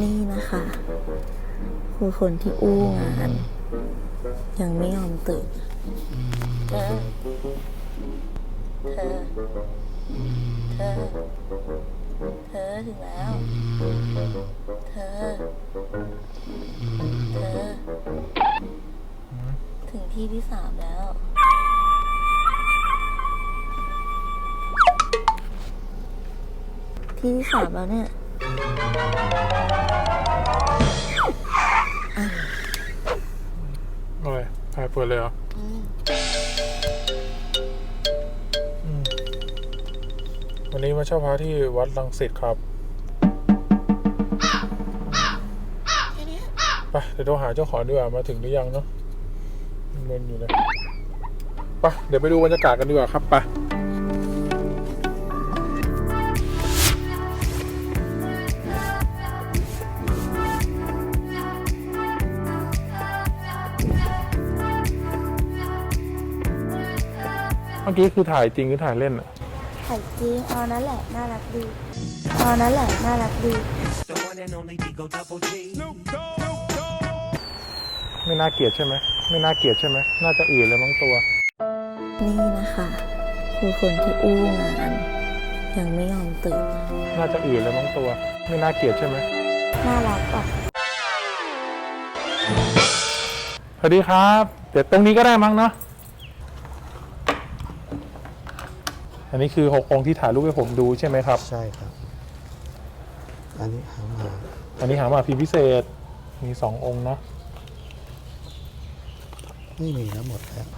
นี่นะคะ คือคนที่อู้งาน ยังไม่ยอมตื่นเธอเธอเธอเธอถึงแล้ว เธอ เธอ ถึงที่ที่สามแล้วที่ที่สามแล้วเนี่ย อะไรถ่ายเปิดเลยเหรออืมอืมวันนี้มาเช่าพระที่วัดลังสิตครับ แค่เนี้ยไปเดี๋ยวโทรหาเจ้าของดีกว่ามาถึงหรือยังเนาะมึนอยู่เลยไปเดี๋ยวไปดูบรรยากาศกันดีกว่าครับไป มื่อกี้คือถ่ายจริงหรือถ่ายเล่นอะไข่จริงเอานั่นแหละน่ารักดีเอานั่นแหละน่ารักดี The one and only Digo Double G. ไม่น่าเกลียดใช่ไหมไม่น่าเกลียดใช่ไหมน่าจะอื่นเลยมั้งตัว นี่นะคะคือคนที่อู้งานยังไม่ยอมตื่นน่าจะอื่นเลยมั้งตัว ไม่น่าเกลียดใช่ไหมน่ารักอะสวัสดีครับ เดี๋ยวตรงนี้ก็ได้มั้งเนาะ อันนี้คือหกองค์ที่ถ่ายรูปให้ผมดูใช่ไหมครับ ใช่ครับ อันนี้หามาอันนี้หามาพิมพ์พิเศษมีสององค์เนาะไม่มีแล้วหมดแล้ว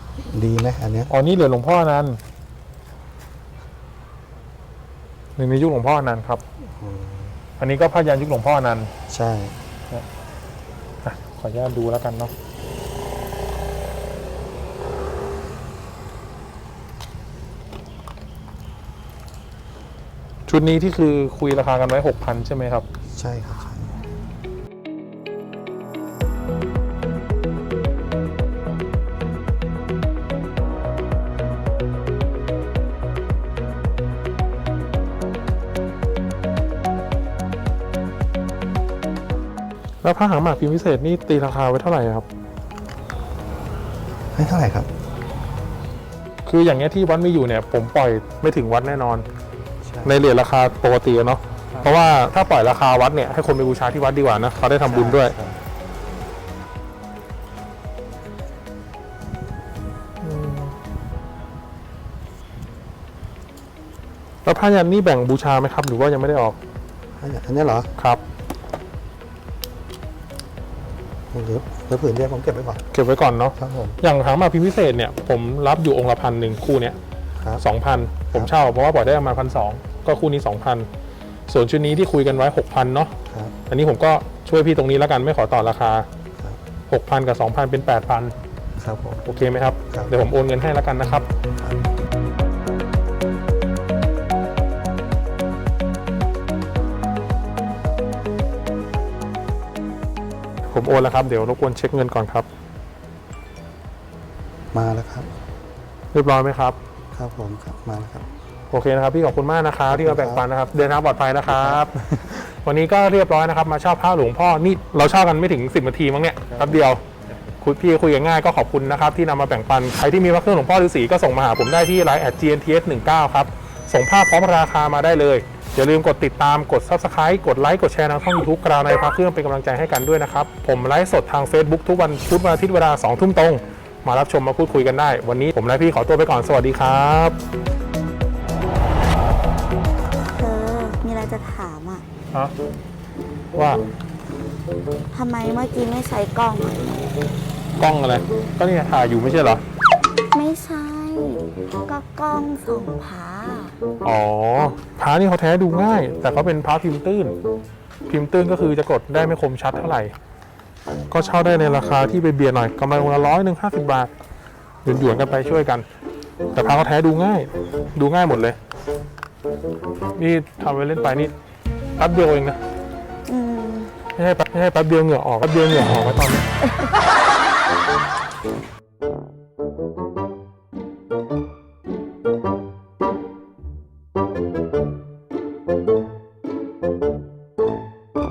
ดีไหมอันเนี้ยอ๋อนี่เหลือหลวงพ่ออนันต์หนึ่งในยุคหลวงพ่ออนันต์ครับ อืมอันนี้ก็พยันยุคหลวงพ่ออนันต์ใช่อะขออนุญาตดูแล้วกันเนาะ ชุดนี้ที่คือคุยราคากันไว้หกพันใช่ไหมครับ ใช่ครับใช่แล้วผ้าหางหมากพิมพ์พิเศษนี่ตีราคาไว้เท่าไหร่ครับให้เท่าไหร่ครับ คืออย่างเงี้ยที่วัดไม่อยู่เนี่ย ผมปล่อยไม่ถึงวัดแน่นอนใช่ในเหรียญราคาปกติอะเนาะเพราะว่าถ้าปล่อยราคาวัดเนี่ยให้คนไปบูชาที่วัดดีกว่านะเขาได้ทำบุญด้วย ใช่แล้วผ้ายันนี่แบ่งบูชาไหมครับ หรือว่ายังไม่ได้ออกอันเนี้ยอันเนี้ยเหรอครับ เดี๋ยวเดี๋ยวผืนเดียวผมเก็บไว้ก่อนเก็บไว้ก่อนเนาะ ครับผม อย่างหางหมากพิมพ์พิเศษเนี่ยผมรับอยู่องค์ละพันหนึ่งคู่เนี้ย ครับ สองพันผมเช่าเพราะว่าปล่อยได้ประมาณพันสองก็คู่นี้สองพันส่วนชุดนี้ที่คุยกันไว้หกพันเนาะครับ อันนี้ผมก็ช่วยพี่ตรงนี้แล้วกันไม่ขอต่อราคาครับ หกพันกับสองพันเป็นแปดพันครับผม โอเคไหมครับ ครับ เดี๋ยวผมโอนเงินให้แล้วกันนะครับ ผมโอนแล้วครับเดี๋ยวรบกวนเช็คเงินก่อนครับ มาแล้วครับ เรียบร้อยไหมครับ ครับผมครับมาแล้วครับ โอเคนะครับพี่ขอบคุณมากนะครับที่มาแบ่งปันนะครับ เดินทางปลอดภัยนะครับ วันนี้ก็เรียบร้อยนะครับ มาเช่าผ้าหลวงพ่อนี่เราเช่ากันไม่ถึง 10นาทีมั้งเนี่ยแป๊บเดียวคุยพี่คุยกันง่ายก็ขอบคุณนะครับ ที่นำมาแบ่งปัน ใครที่มีพระเครื่องหลวงพ่อฤาษีก็ส่งมาหาผมได้ที่ไลน์ @gnts 1 9 ครับ ส่งภาพพร้อมราคามาได้เลย อย่าลืมกดติดตามกด subscribe กดไลค์กดแชร์ทางช่อง YouTube กราวในพระเครื่องเป็นกำลังใจให้กันด้วยนะครับผมไลฟ์สดทาง Facebook ทุกวันพุธวันอาทิตย์เวลา2ทุ่มตรง มารับชมมาพูดคุยกันได้ วันนี้ผมและพี่ขอตัวไปก่อนสวัสดีครับเธอมีอะไรจะถามอะฮะว่าทำไมเมื่อกี้ไม่ใช้กล้องอะกล้องอะไร ก็นี่ถ่ายอยู่ไม่ใช่เหรอ ไม่ใช่ก็กล้องส่องผาอ๋อพระนี่เขาแท้ดูง่าย แต่เขาเป็นพระพิมพ์ตื้น พิมพ์ตื้นก็คือจะกดได้ไม่คมชัดเท่าไหร่ ก็เช่าได้ในราคาที่ไปเบียดหน่อยกำไรวันละร้อยหนึ่งห้าสิบบาทหยวนๆกันไปช่วยกัน แต่พาเขาแท้ดูง่าย ดูง่ายหมดเลย นี่ทำไปเล่นไปนี่แป๊บเดียวเองนะไม่ให้แป๊บไม่ให้แป๊บเดียวเหงื่อออกแป๊บเดียวเหงื่อออกไปตอนนี้